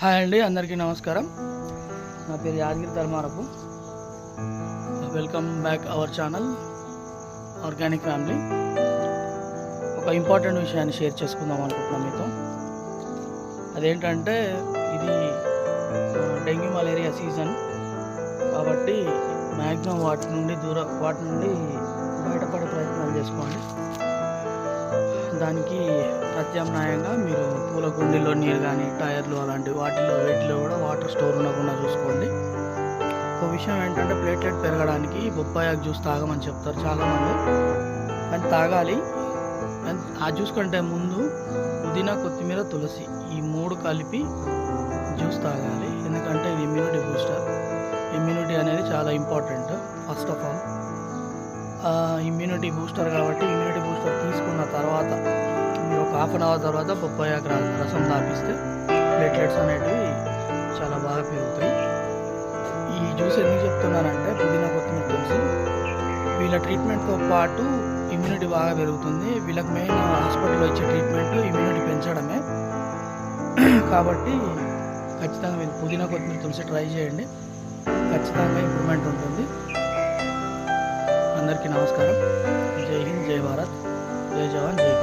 Hi అండి అందరికీ నమస్కారం. నా పేరు Yadagiri Dharmarapu. Welcome back our channel organic family. ఒక ఇంపార్టెంట్ విషయాన్ని షేర్ చేసుకుందాం అనుకుంటున్నాం మీతో. అదేంటంటే ఇది డెంగ్యూ మలేరియా సీజన్. కాబట్టి మ్యాక్సిమం వాటి నుండి దూర వాటి నుండి బయటపడే ప్రయత్నాలు చేసుకోండి. దానికి ప్రత్యామ్నాయంగా మీరు పూల కుండీలో నీరు కానీ టైర్లు అలాంటి వాటిలో వేటిలో కూడా వాటర్ స్టోర్ ఉండకుండా చూసుకోండి. ఒక విషయం ఏంటంటే ప్లేట్లెట్ పెరగడానికి బొప్పాయి జ్యూస్ తాగమని చెప్తారు చాలామంది. కానీ తాగాలి. ఆ జ్యూస్ కంటే ముందు పుదీనా కొత్తిమీర తులసి ఈ మూడు కలిపి జ్యూస్ తాగాలి. ఎందుకంటే ఇది ఇమ్యూనిటీ బూస్టర్ ఇమ్యూనిటీ అనేది చాలా important first of all immunity booster కాబట్టి immunity booster half an hour తర్వాత పప్పాయ రసం తాపిస్తే ప్లేట్లెట్స్ అనేటివి చాలా బాగా పెరుగుతాయి. ఈ జ్యూస్ ఎందుకు చెప్తున్నానంటే పుదీనా కొత్తిమీర తులసి వీళ్ళ ట్రీట్మెంట్తో పాటు ఇమ్యూనిటీ బాగా పెరుగుతుంది. వీళ్ళకి మెయిన్ హాస్పిటల్లో ఇచ్చే ట్రీట్మెంట్ ఇమ్యూనిటీ పెంచడమే. కాబట్టి ఖచ్చితంగా మీరు పుదీనా కొత్తిమీర తులసి ట్రై చేయండి. ఖచ్చితంగా ఇంప్రూవ్మెంట్ ఉంటుంది. అందరికీ నమస్కారం. జై హింద్ జై భారత్. జై జవాన్ జై